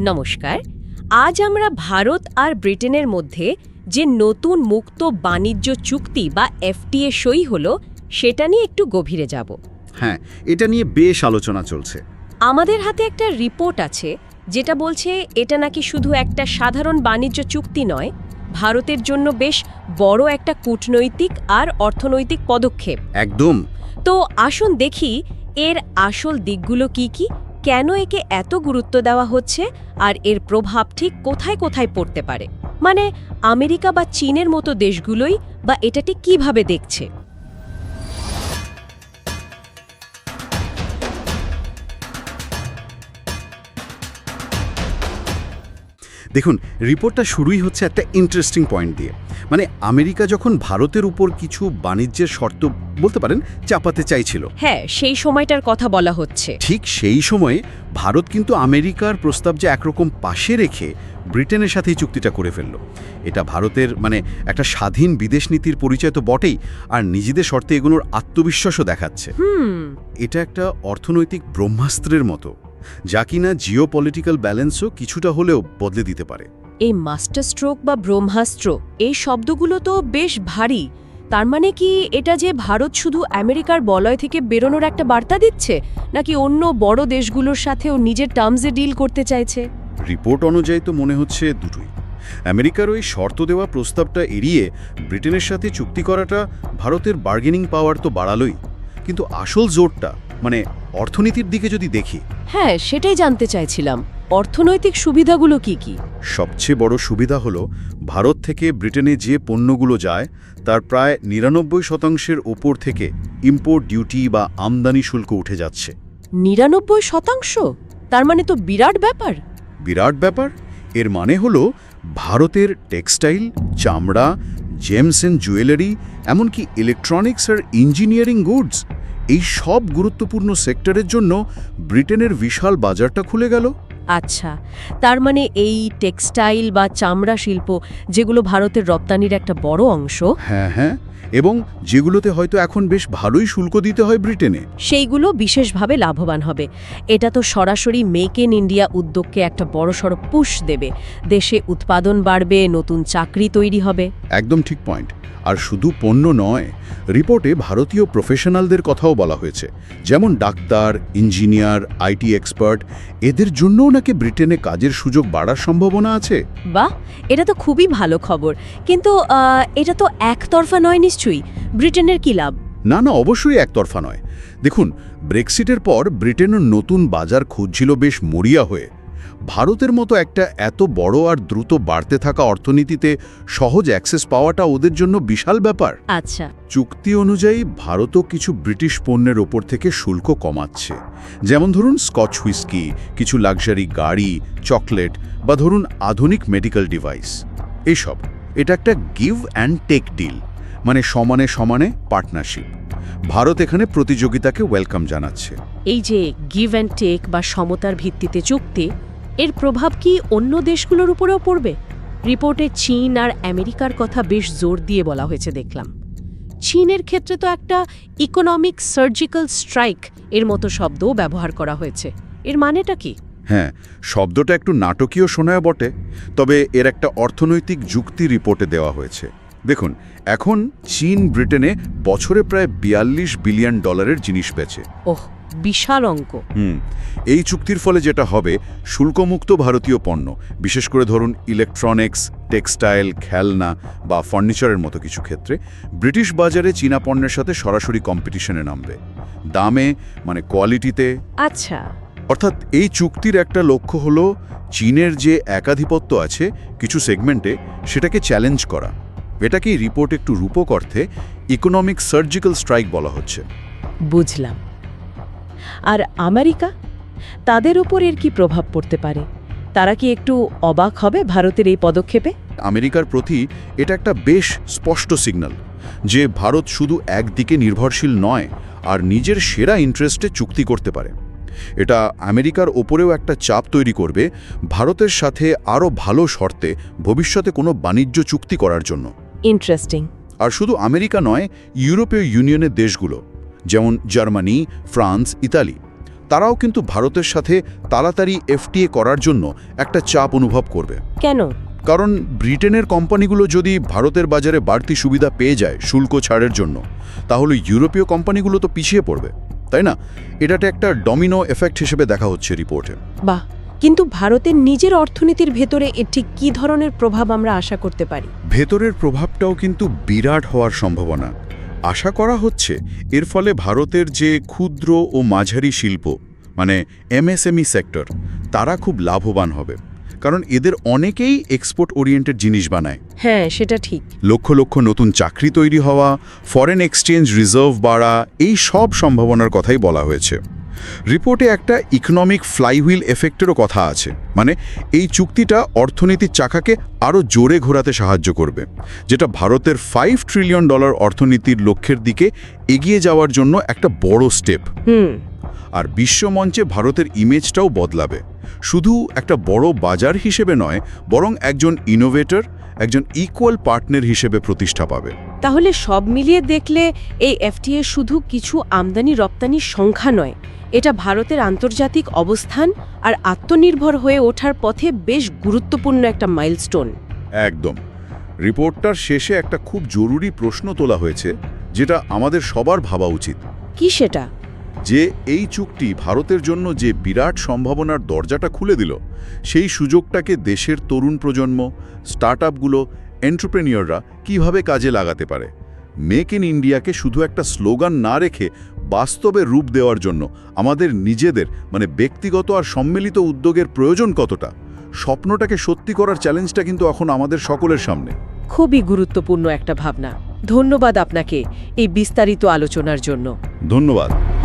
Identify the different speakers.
Speaker 1: নমস্কার। আজ আমরা ভারত আর ব্রিটেনের মধ্যে যে নতুন মুক্ত বাণিজ্য চুক্তি বা এফটিএ সই হলো সেটা নিয়ে একটু গভীরে যাব।
Speaker 2: হ্যাঁ এটা নিয়ে বেশ আলোচনা চলছে।
Speaker 1: আমাদের হাতে একটা রিপোর্ট আছে যেটা বলছে এটা নাকি শুধু একটা সাধারণ বাণিজ্য চুক্তি নয় ভারতের জন্য বেশ বড় একটা কূটনৈতিক আর অর্থনৈতিক পদক্ষেপ।
Speaker 2: একদম।
Speaker 1: তো আসুন দেখি এর আসল দিকগুলো কি কি? কেন একে এত গুরুত্ব দেওয়া হচ্ছে আর এর প্রভাব ঠিক কোথায় কোথায় পড়তে পারে? মানে আমেরিকা বা চীনের মতো দেশগুলোই বা এটা ঠিক কীভাবে দেখছে?
Speaker 2: দেখুন, রিপোর্টটা শুরুই হচ্ছে একটা ইন্টারেস্টিং পয়েন্ট দিয়ে। মানে আমেরিকা যখন ভারতের উপর কিছু বাণিজ্যের শর্ত বলতে পারেন চাপাতে চাইছিল।
Speaker 1: হ্যাঁ সেই সময়টার কথা বলা হচ্ছে।
Speaker 2: ঠিক সেই সময়ে ভারত কিন্তু আমেরিকার প্রস্তাব যে একরকম পাশে রেখে ব্রিটেনের সাথে এই চুক্তিটা করে ফেলল। এটা ভারতের মানে একটা স্বাধীন বিদেশ নীতির পরিচয় তো বটেই আর নিজেদের শর্তে এগুলোর আত্মবিশ্বাসও দেখাচ্ছে। এটা একটা অর্থনৈতিক ব্রহ্মাস্ত্রের মতো যা কিনা জিও পলিটিক্যাল ব্যালেন্সও কিছুটা হলেও বদলে দিতে পারে।
Speaker 1: এই মাস্টার স্ট্রোক বা ব্রহ্মাস্ত্র এই শব্দগুলো তো বেশ ভারী। তার মানে কি এটা যে ভারত শুধু আমেরিকার বলয় থেকে বেরোনোর একটা বার্তা দিচ্ছে, নাকি অন্য বড় দেশগুলোর সাথেও নিজের টার্মসে ডিল করতে চাইছে?
Speaker 2: রিপোর্ট অনুযায়ী তো মনে হচ্ছে দুটোই। আমেরিকার ওই শর্ত দেওয়া প্রস্তাবটা এড়িয়ে ব্রিটেনের সাথে চুক্তি করাটা ভারতের বার্গেনিং পাওয়ার তো বাড়ালোই। কিন্তু আসল জোরটা মানে অর্থনীতির দিকে যদি দেখি।
Speaker 1: হ্যাঁ সেটাই জানতে চাইছিলাম। অর্থনৈতিক সুবিধাগুলো কি কি?
Speaker 2: সবচেয়ে বড় সুবিধা হলো ভারত থেকে ব্রিটেনে যে পণ্যগুলো যায় তার প্রায় নিরানব্বই শতাংশের ওপর থেকে ইম্পোর্ট ডিউটি বা আমদানি শুল্ক উঠে যাচ্ছে।
Speaker 1: নিরানব্বই শতাংশ? তার মানে তো বিরাট ব্যাপার।
Speaker 2: বিরাট ব্যাপার? এর মানে হলো ভারতের টেক্সটাইল চামড়া জেমস অ্যান্ড জুয়েলারি এমনকি ইলেকট্রনিক্স আর ইঞ্জিনিয়ারিং গুডস এই সব গুরুত্বপূর্ণ সেক্টরের জন্য ব্রিটেনের বিশাল বাজারটা খুলে গেল।
Speaker 1: আচ্ছা তার মানে এই টেক্সটাইল বা চামড়া শিল্প যেগুলো ভারতের রপ্তানির একটা বড় অংশ
Speaker 2: হ্যাঁ হ্যাঁ। এবং যেগুলোতে হয়তো এখন বেশ ভালোই শুল্ক দিতে হয় ব্রিটেনে।
Speaker 1: সেইগুলো বিশেষভাবে লাভবান হবে। এটা তো সরাসরি মেক ইন ইন্ডিয়া উদ্যোগকে একটা বড়সড় পুশ দেবে। দেশে উৎপাদন বাড়বে নতুন চাকরি তৈরি হবে।
Speaker 2: একদম ঠিক পয়েন্ট। আর শুধু পণ্য নয় রিপোর্টে ভারতীয় প্রফেশনালদের কথাও বলা হয়েছে। যেমন ডাক্তার ইঞ্জিনিয়ার আইটি এক্সপার্ট এদের জন্যও নাকি ব্রিটেনে কাজের সুযোগ বাড়ার সম্ভাবনা আছে?
Speaker 1: বাহ! এটা তো খুবই ভালো খবর। কিন্তু এটা তো একতরফা নয় নিশ্চয়ই ব্রিটেনের কি লাভ?
Speaker 2: না না অবশ্যই একতরফা নয়। দেখুন ব্রেক্সিটের পর ব্রিটেনের নতুন বাজার খুঁজছিল বেশ মরিয়া হয়ে। ভারতের মতো একটা এত বড় আর দ্রুত বাড়তে থাকা অর্থনীতিতে সহজ অ্যাক্সেস পাওয়াটা ওদের জন্য বিশাল ব্যাপার।
Speaker 1: আচ্ছা।
Speaker 2: চুক্তি অনুযায়ী ভারতও কিছু ব্রিটিশ পণ্যের ওপর থেকে শুল্ক কমাচ্ছে। যেমন ধরুন স্কচ হুইস্কি কিছু লাক্সারি গাড়ি চকলেট বা ধরুন আধুনিক মেডিকেল ডিভাইস। এসব এটা একটা গিভ অ্যান্ড টেক ডিল। মানে সমানে সমানে পার্টনারশিপ ভারত এখানে প্রতিযোগিতাকে ওয়েলকাম জানাচ্ছে।
Speaker 1: এই যে গিভ অ্যান্ড টেক বা সমতার ভিত্তিতে চুক্তি এর প্রভাব কি অন্য দেশগুলোর উপরেও পড়বে? রিপোর্টে চীন আর আমেরিকার কথা বেশ জোর দিয়ে বলা হয়েছে দেখলাম। চীনের ক্ষেত্রে তো একটা ইকোনমিক সার্জিক্যাল স্ট্রাইক এর মতো শব্দও ব্যবহার করা হয়েছে। এর মানেটা কি?
Speaker 2: হ্যাঁ শব্দটা একটু নাটকীয় শোনায় বটে তবে এর একটা অর্থনৈতিক যুক্তি রিপোর্টে দেওয়া হয়েছে। দেখুন এখন চীন ব্রিটেনে বছরে প্রায় বিয়াল্লিশ বিলিয়ন ডলারের জিনিস বেচে।
Speaker 1: ওহ বিশাল অঙ্ক।
Speaker 2: হুম এই চুক্তির ফলে যেটা হবে শুল্কমুক্ত ভারতীয় পণ্য বিশেষ করে ধরুন ইলেকট্রনিক্স টেক্সটাইল খেলনা বা ফার্নিচারের মতো কিছু ক্ষেত্রে ব্রিটিশ বাজারে চীনা পণ্যের সাথে সরাসরি কম্পিটিশনে নামবে। দামে মানে কোয়ালিটিতে
Speaker 1: আচ্ছা।
Speaker 2: অর্থাৎ এই চুক্তির একটা লক্ষ্য হলো চীনের যে একাধিপত্য আছে কিছু সেগমেন্টে সেটাকে চ্যালেঞ্জ করা। এটাকে রিপোর্ট একটু রূপক অর্থে ইকোনমিক সার্জিক্যাল স্ট্রাইক বলা হচ্ছে?
Speaker 1: বুঝলাম। আর আমেরিকা? তাদের উপর এর কি প্রভাব পড়তে পারে? তারা কি একটু অবাক হবে ভারতের এই পদক্ষেপে?
Speaker 2: আমেরিকার প্রতি এটা একটা বেশ স্পষ্ট সিগন্যাল যে ভারত শুধু একদিকে নির্ভরশীল নয় আর নিজের সেরা ইন্টারেস্টে চুক্তি করতে পারে। এটা আমেরিকার ওপরেও একটা চাপ তৈরি করবে ভারতের সাথে আরও ভালো শর্তে ভবিষ্যতে কোনো বাণিজ্য চুক্তি করার জন্য।
Speaker 1: ইন্টারেস্টিং
Speaker 2: আর শুধু আমেরিকা নয় ইউরোপীয় ইউনিয়নের দেশগুলো যেমন জার্মানি ফ্রান্স ইতালি। তারাও কিন্তু ভারতের সাথে তাড়াতাড়ি এফটিএ করার জন্য একটা চাপ অনুভব করবে।
Speaker 1: কেন?
Speaker 2: কারণ ব্রিটেনের কোম্পানিগুলো যদি ভারতের বাজারে বাড়তি সুবিধা পেয়ে যায় শুল্ক ছাড়ের জন্য তাহলে ইউরোপীয় কোম্পানিগুলো তো পিছিয়ে পড়বে তাই না? এটাতে একটা ডমিনো এফেক্ট হিসেবে দেখা হচ্ছে রিপোর্টে।
Speaker 1: বাহ! কিন্তু ভারতের নিজের অর্থনীতির ভেতরে এর ঠিক কী ধরনের প্রভাব আমরা আশা করতে পারি?
Speaker 2: ভেতরের প্রভাবটাও কিন্তু বিরাট হওয়ার সম্ভাবনা। আশা করা হচ্ছে এর ফলে ভারতের যে ক্ষুদ্র ও মাঝারি শিল্প মানে এমএসএমই সেক্টর তারা খুব লাভবান হবে। কারণ এদের অনেকেই এক্সপোর্ট ওরিয়েন্টেড জিনিস বানায়।
Speaker 1: হ্যাঁ সেটা ঠিক।
Speaker 2: লক্ষ লক্ষ নতুন চাকরি তৈরি হওয়া ফরেন এক্সচেঞ্জ রিজার্ভ বাড়া এই সব সম্ভাবনার কথাই বলা হয়েছে। রিপোর্টে একটা ইকোনমিক ফ্লাইহুইল এফেক্টেরও কথা আছে। মানে এই চুক্তিটা অর্থনীতির চাকাকে আরও জোরে ঘোরাতে সাহায্য করবে যেটা ভারতের ফাইভ ট্রিলিয়ন ডলার অর্থনীতির লক্ষ্যের দিকে এগিয়ে যাওয়ার জন্য একটা বড় স্টেপ
Speaker 1: হুম।
Speaker 2: আর বিশ্বমঞ্চে ভারতের ইমেজটাও বদলাবে। শুধু একটা বড় বাজার হিসেবে নয় বরং একজন ইনোভেটর একজন ইকুয়াল পার্টনার হিসেবে প্রতিষ্ঠা পাবে।
Speaker 1: তাহলে সব মিলিয়ে দেখলে এই এফটিএ শুধু কিছু আমদানি রপ্তানির সংখ্যা নয় এটা ভারতের আন্তর্জাতিক অবস্থান আর আত্মনির্ভর হয়ে ওঠার পথে বেশ গুরুত্বপূর্ণ একটা মাইলস্টোন।
Speaker 2: একদম। রিপোর্টটার শেষে একটা খুব জরুরি প্রশ্ন তোলা হয়েছে যেটা আমাদের সবার ভাবা উচিত।
Speaker 1: কি সেটা?
Speaker 2: যে এই চুক্তি ভারতের জন্য যে বিরাট সম্ভাবনার দরজাটা খুলে দিল সেই সুযোগটাকে দেশের তরুণ প্রজন্ম স্টার্টআপগুলো এন্টারপ্রেনিয়ররা কীভাবে কাজে লাগাতে পারে? মেক ইন ইন্ডিয়াকে শুধু একটা স্লোগান না রেখে বাস্তবে রূপ দেওয়ার জন্য আমাদের নিজেদের মানে ব্যক্তিগত আর সম্মিলিত উদ্যোগের প্রয়োজন কতটা? স্বপ্নটাকে সত্যি করার চ্যালেঞ্জটা কিন্তু এখন আমাদের সকলের সামনে।
Speaker 1: খুবই গুরুত্বপূর্ণ একটা ভাবনা। ধন্যবাদ আপনাকে এই বিস্তারিত আলোচনার জন্য।
Speaker 2: ধন্যবাদ।